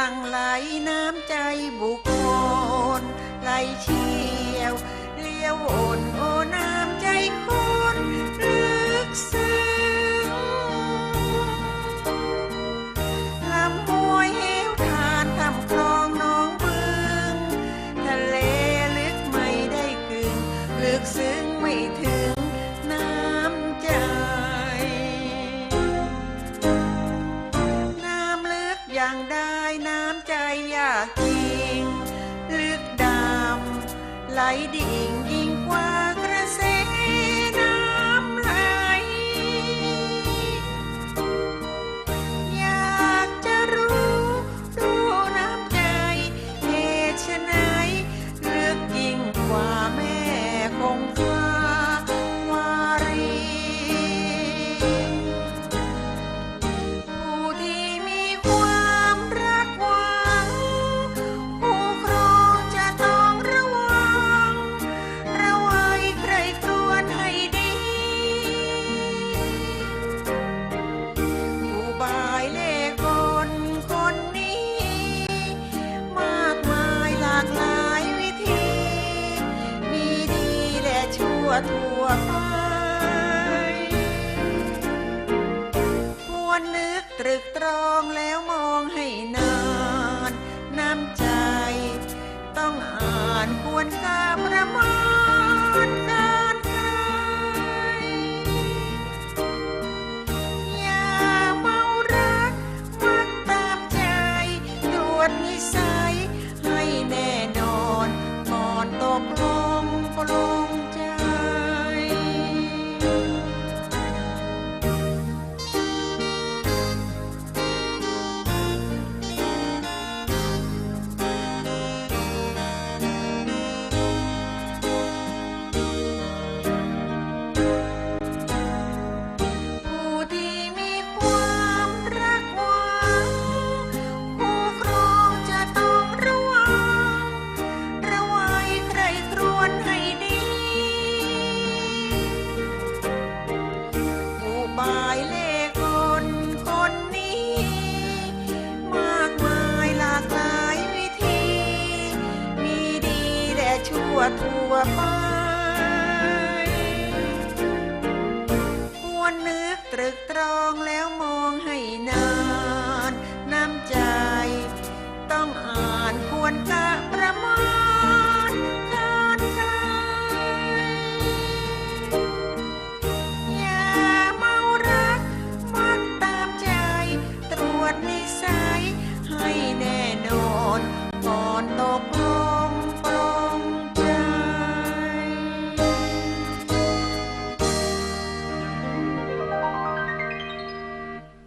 ลังไหลน้ำใจบุคคลไหลเชี่ยวเลี้ยวโอนโอน ใจดิ่ง ทั่วไปควรนึกตรึกตรองแล้วมองให้นาน น้ำใจ ต้องอ่านควรกาประมาณ Bye.